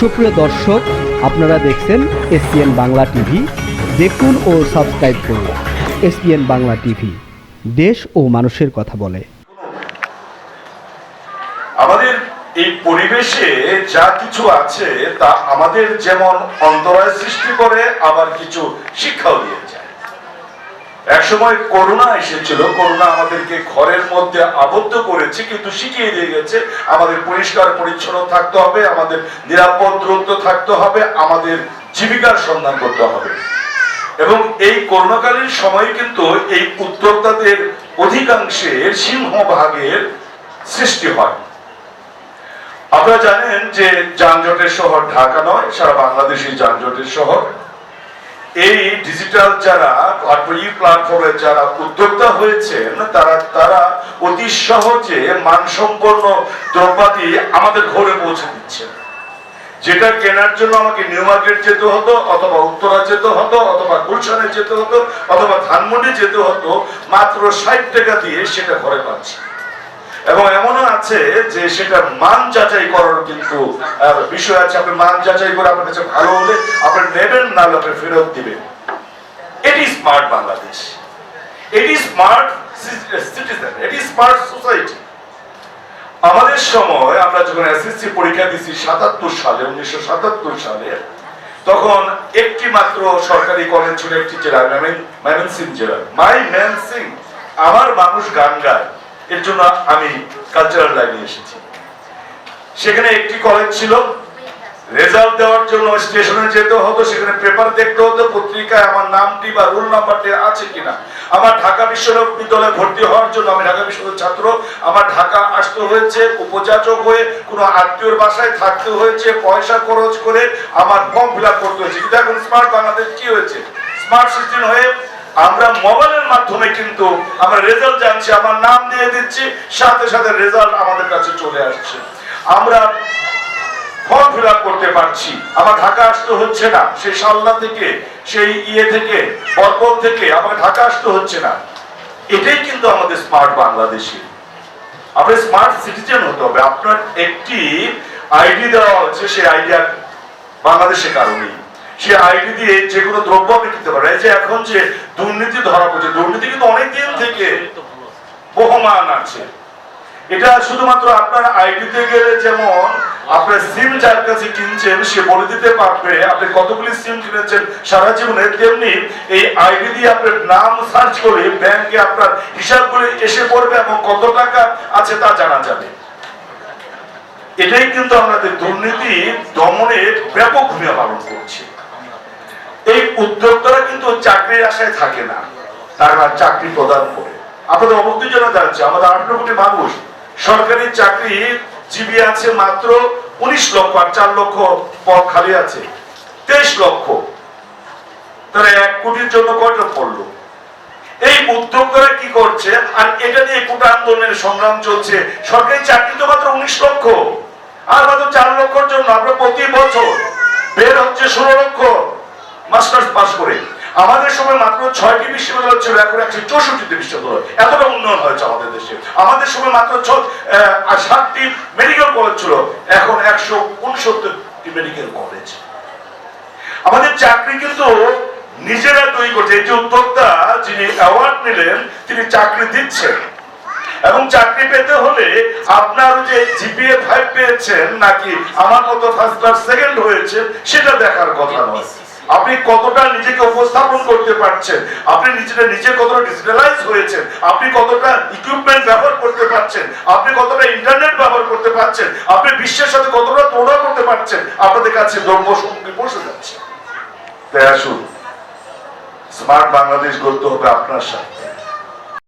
সুপ্রিয় দর্শক, আপনারা দেখছেন এসপিএন বাংলা টিভি। দেখুন ও সাবস্ক্রাইব করুন এসপিএন বাংলা টিভি। দেশ ও মানুষের কথা বলে। আমাদের এই পরিবেশে যা কিছু আছে, তা আমাদের যেমন অন্তরায় সৃষ্টি করে, আবার কিছু শিক্ষাও দিয়ে একসময় করোনা এসেছিল করোনা আমাদেরকে ঘরের মধ্যে আবদ্ধ করেছে, কিন্তু শিখিয়ে দিয়ে গেছে, আমাদের পরিষ্কার পরিচ্ছন্ন থাকতে হবে, আমাদের নিরাপদ দূরত্ব থাকতে হবে, আমাদের জীবিকার সন্ধান করতে হবে। এবং এই করোনাকালীন সময় কিন্তু এই উদ্যোক্তাদের অধিকাংশের সিংহভাগের সৃষ্টি হয়। আপনারা জানেন যে যানজটের শহর ঢাকা নয়, সারা বাংলাদেশই যানজটের শহর। এই ডিজিটাল যারা ই প্ল্যাটফর্মে যারা উদ্যোক্তা হয়েছেন, তারা তারা অতি সহজে মানসম্পন্ন দ্রব্যাদি আমাদের ঘরে পৌঁছে দিচ্ছেন। যেটা কেনার জন্য আমাকে নিউ মার্কেট যেতে হতো, অথবা উত্তরা যেতে হতো, অথবা গুলশানে যেতে হতো, অথবা ধানমন্ডি যেতে হতো, মাত্র ষাট টাকা দিয়ে সেটা ঘরে পাচ্ছি। এবং এমনও আছে যে সেটা মান যাচাই করার কিন্তু বিষয় আছে। আপনি মান যাচাই করে আপনার কাছে ভালো হলে আপনি নেবেন না আপনি ফেরত দিবেন এটি স্মার্ট বাংলাদেশ। এটি স্মার্ট সিটিজেন। এটি স্মার্ট সোসাইটি। আমাদের সময় আমরা যখন এসএসসি পরীক্ষা দিছি সাতাত্তর সালে, উনিশশো সাতাত্তর সালে, তখন একটি মাত্র সরকারি কলেজ ছিল একটি জেলা ম্যামেন সিং জেলা মাই ম্যান সিং আমার মানুষ গান গায়। এর জন্য আমি কালচারাল লাইনে এসেছি। সেখানে একটি কলেজ ছিল। রেজাল্ট দেওয়ার জন্য স্টেশনে যেতে হতো, সেখানে পেপার দেখতে হতো, পত্রিকায় আমার নামটি বা রোল নাম্বারটি আছে কিনা। আমার ঢাকা বিশ্ববিদ্যালয়ে ভর্তি হওয়ার জন্য আমি ঢাকা বিশ্ববিদ্যালয়ের ছাত্র। আমার ঢাকা আসতে হয়েছে, উপযাচক হয়ে কোনো আত্মীয়র বাসায় থাকতে হয়েছে, পয়সা খরচ করে আমার ফর্ম ফিল করতে হয়েছে। কিন্তু এখন স্মার্ট বাংলাদেশ কি হয়েছে? স্মার্ট সিস্টেম হয়ে আমরা মোবাইলের মাধ্যমে কিন্তু আমরা রেজাল্ট জানছি, আমার নাম দিয়ে দিচ্ছি, সাথে সাথে রেজাল্ট আমাদের কাছে চলে আসছে। আমরা ফর্ম ফিল করতে পারছি। আমার ঢাকা আসতে হচ্ছে না। সেই সাল্লা থেকে, সেই ইয়ে থেকে, বরকল থেকে আমার ঢাকা আসতে হচ্ছে না। এটাই কিন্তু আমাদের স্মার্ট বাংলাদেশি। আপনার স্মার্ট সিটিজেন হতে হবে। আপনার একটি আইডি দেওয়া হচ্ছে, সেই আইডিয়া বাংলাদেশে কারণেই। সে আইডি দিয়ে যে কোনো দ্রব্য আপনি কিনতে এই যে এখন যে দুর্নীতি ধরা পড়ছে, দুর্নীতি কিন্তু অনেক দিন থেকে বহমান আছে। এটা শুধুমাত্র আপনার আইডিতে গেলে যেমন আপনার সিম যার কাছে কিনছেন, সে বলে দিতে পারবে, আপনি কতগুলি সিম কিনেছেন সারা জীবনে, তেমনি এই আইডি দিয়ে আপনার নাম সার্চ করে ব্যাংকে আপনার হিসাবগুলি এসে পড়বে এবং কত টাকা আছে তা জানা যাবে। এটাই কিন্তু আমাদের দুর্নীতি দমনে ব্যাপক ভূমিকা পালন করছে। এই উদ্যোক্তারা কিন্তু চাকরির আশায় থাকে না। তারা চাকরি প্রদান করে। আপনাদের অবশ্যই জন্য জানছে আমাদের আঠারো কোটি মানুষ, সরকারি চাকরি জীবী আছে মাত্র উনিশ লক্ষ আর চার লক্ষ পদ খালি আছে, তেইশ লক্ষ। তারা এক কোটির জন্য কয়টা পড়ল? এই উদ্যোক্তারা কি করছে? আর এটা নিয়ে কোটা আন্দোলনের সংগ্রাম চলছে। সরকারি চাকরি তো মাত্র উনিশ লক্ষ। আর মাত্র চার লক্ষর জন্য আমরা প্রতি বছর বের হচ্ছে ষোলো লক্ষ। মাস্টার্স পাস করে। আমাদের সময় মাত্র ছয়টি বিশ্ববিদ্যালয় ছিল, এখন একশো চৌষট্টিটি বিশ্ববিদ্যালয়। এতটা উন্নয়ন হয়েছে আমাদের দেশে। আমাদের সময় মাত্র সাতটি মেডিকেল কলেজ ছিল, এখন একশো উনসত্তরটি মেডিকেল কলেজ আমাদের চাকরি কিন্তু নিজেরা তৈরি করছে। এই যে উদ্যোক্তা যিনি অ্যাওয়ার্ড নিলেন, তিনি চাকরি দিচ্ছেন। এবং চাকরি পেতে হলে আপনার যে জিপিএ ফাইভ পেয়েছেন, নাকি আমার মতো ফার্স্ট ক্লাস সেকেন্ড হয়েছে সেটা দেখার কথা নয়। আপনি কতটা নিজেকে উপস্থাপন করতে পারছেন? আপনি নিজেটা নিজে কতটা ডিজিটালাইজ হয়েছেন? আপনি কতটা ইকুইপমেন্ট ব্যবহার করতে পারছেন? আপনি কতটা ইন্টারনেট ব্যবহার করতে পারছেন? আপনি বিশ্বের সাথে কতটা তুলনা করতে পারছেন? আপনাদের কাছে দ্রব্য সঙ্গে বসে যাচ্ছে। তাই আসুন স্মার্ট বাংলাদেশ গড়তে হবে আপনার সাথে